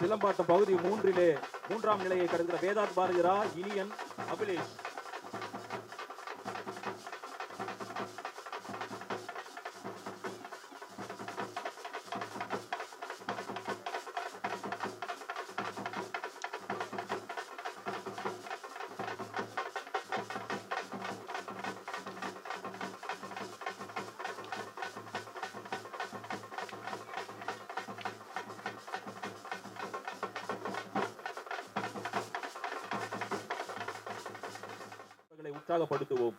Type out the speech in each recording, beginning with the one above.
சிலம்பாட்டம் பகுதி மூன்றிலே மூன்றாம் நிலையை கடக்கிற வேதாத் பாரதிரா இனியன் அபிலேஷ். உற்சாகப்படுத்துவோம்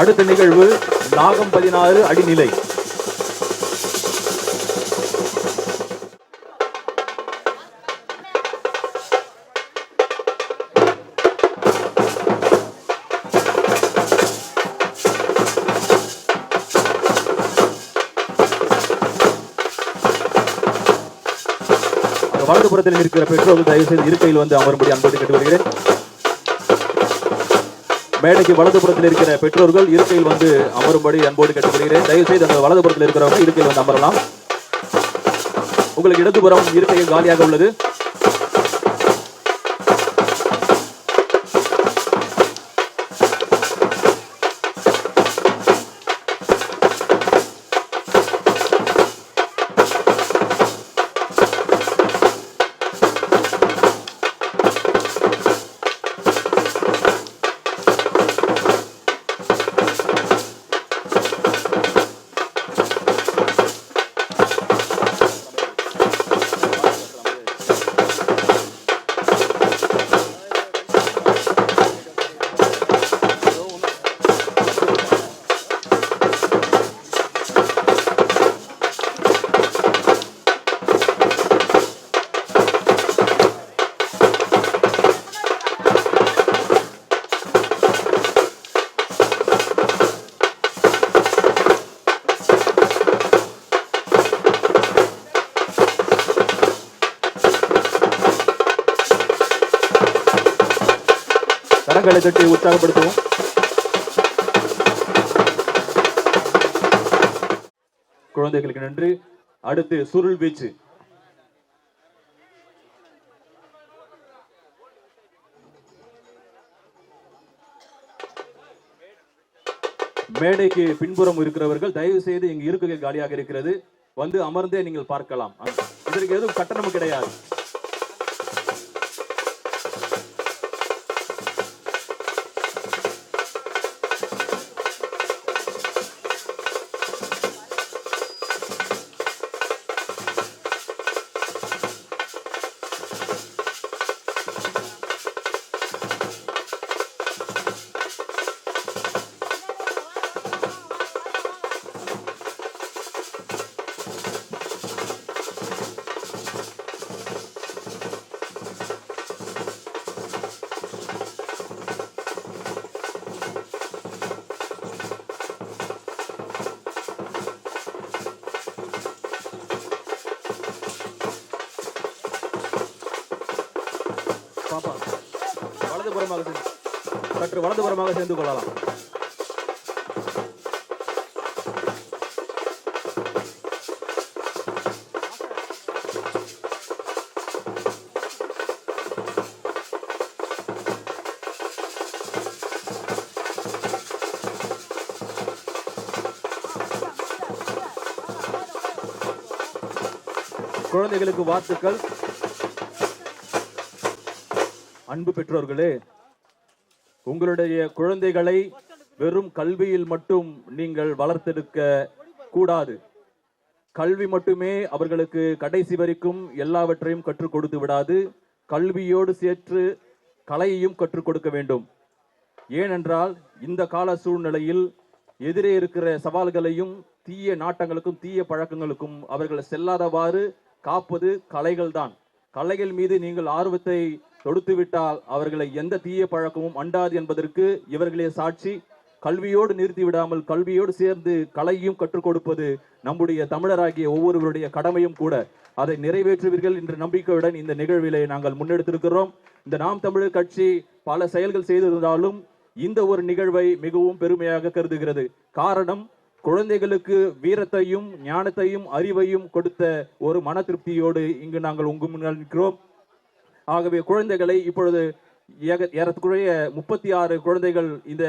அடுத்த நிகழ்வு நாகம் பதினாறு அடிநிலை. வலதுபுறத்தில் இருக்கிற பெற்றோர்கள் தயவு செய்து இருக்கையில் வந்து அமரும்படி அன்போடு வருகிறேன் மேடைக்கு வலதுபுறத்தில் இருக்கிற பெற்றோர்கள் இருக்கையில் வந்து அமரும்படி அன்போடு கேட்டுக்கொள்கிறேன். தயவு செய்து அந்த வலதுபுறத்தில் இருக்கிறவங்க இருக்கையில் வந்து அமரலாம். உங்களுக்கு இடதுபுறம் இருக்கையில் காலியாக உள்ளது. கரங்களை தட்டி உற்சாகப்படுத்துவோம். குழந்தைகளுக்கு நன்றி. அடுத்து சுருள் வீச்சு. மேடைக்கு பின்புறம் இருக்கிறவர்கள் தயவு செய்து இங்கு இருக்கைகள் காலியாக இருக்கிறது. வந்து அமர்ந்தே நீங்கள் பார்க்கலாம். இதற்கு எதுவும் கட்டணம் கிடையாது. வலதுபுறமாக சென்று சற்று வலதுபுறமாக சேர்ந்து கொள்ளலாம். குழந்தைகளுக்கு வாழ்த்துக்கள். அன்பு பெற்றோர்களே உங்களுடைய குழந்தைகளை வெறும் கல்வியில் மட்டும் நீங்கள் வளர்த்தெடுக்க கூடாது. கல்வி மட்டுமே அவர்களுக்கு கடைசி வரைக்கும் எல்லாவற்றையும் கற்றுக் கொடுத்து விடாது. கல்வியோடு சேர்த்து கலையையும் கற்றுக் கொடுக்க வேண்டும். ஏனென்றால் இந்த கால சூழ்நிலையில் எதிரே இருக்கிற சவால்களையும் தீய நாட்டங்களுக்கும் தீய பழக்கங்களுக்கும் அவர்கள் செல்லாதவாறு காப்பது கலைகள்தான். கலைகள் மீது நீங்கள் ஆர்வத்தை தொடுத்துவிட்டால் அவர்களை எந்த தீய பழக்கமும் அண்டாது என்பதற்கு இவர்களே சாட்சி. கல்வியோடு நிறுத்தி விடாமல் கல்வியோடு சேர்ந்து கலையும் கற்றுக் கொடுப்பது நம்முடைய தமிழராகிய ஒவ்வொருவருடைய கடமையும் கூட. அதை நிறைவேற்றுவீர்கள் என்ற நம்பிக்கையுடன் இந்த நிகழ்விலே நாங்கள் முன்னெடுத்திருக்கிறோம். இந்த நாம் தமிழர் கட்சி பல செயல்கள் செய்திருந்தாலும் இந்த ஒரு நிகழ்வை மிகவும் பெருமையாக கருதுகிறது. காரணம் குழந்தைகளுக்கு வீரத்தையும் ஞானத்தையும் அறிவையும் கொடுத்த ஒரு மன திருப்தியோடு இங்கு நாங்கள் உங்க முன்னால் நிற்கிறோம். ஆகவே குழந்தைகளை இப்பொழுது ஏக- ஏறக்குறைய முப்பத்தி ஆறு குழந்தைகள் இந்த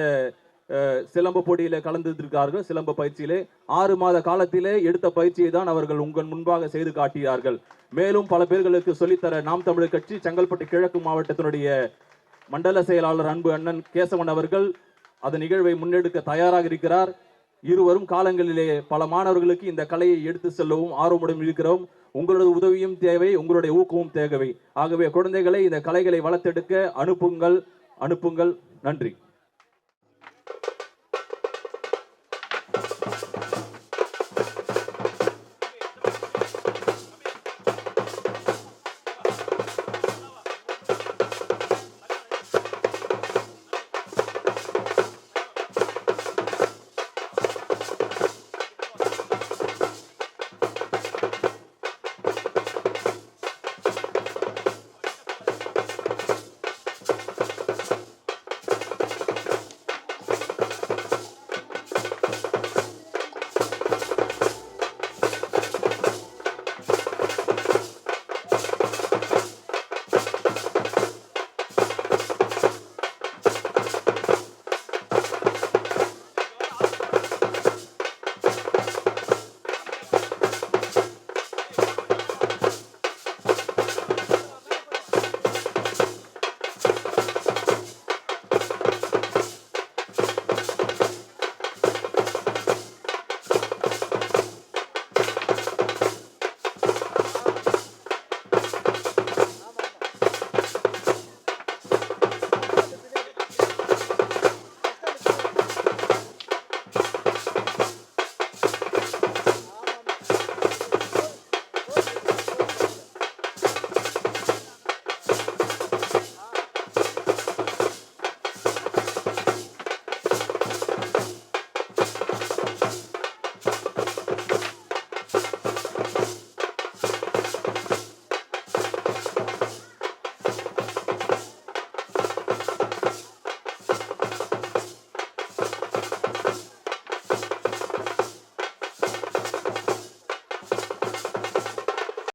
சிலம்ப போட்டியில கலந்திருக்கிறார்கள் சிலம்ப பயிற்சியிலே ஆறு மாத காலத்திலே எடுத்த பயிற்சியை தான் அவர்கள் உங்கள் முன்பாக செய்து காட்டினார்கள். மேலும் பல பேர்களுக்கு சொல்லித்தர நாம் தமிழர் கட்சி செங்கல்பட்டு கிழக்கு மாவட்டத்தினுடைய மண்டல செயலாளர் அன்பு அண்ணன் கேசவன் அவர்கள் அந்த நிகழ்வை முன்னெடுக்க தயாராக இருக்கிறார். இருவரும் காலங்களிலே பல மாணவர்களுக்கு இந்த கலையை எடுத்து செல்லவும் ஆர்வமுடன் இருக்கிறோம் உங்களது உதவியும் தேவை உங்களுடைய ஊக்கமும் தேவை ஆகவே குழந்தைகளை இந்த கலைகளை வளர்த்தெடுக்க அனுப்புங்கள் அனுப்புங்கள். நன்றி.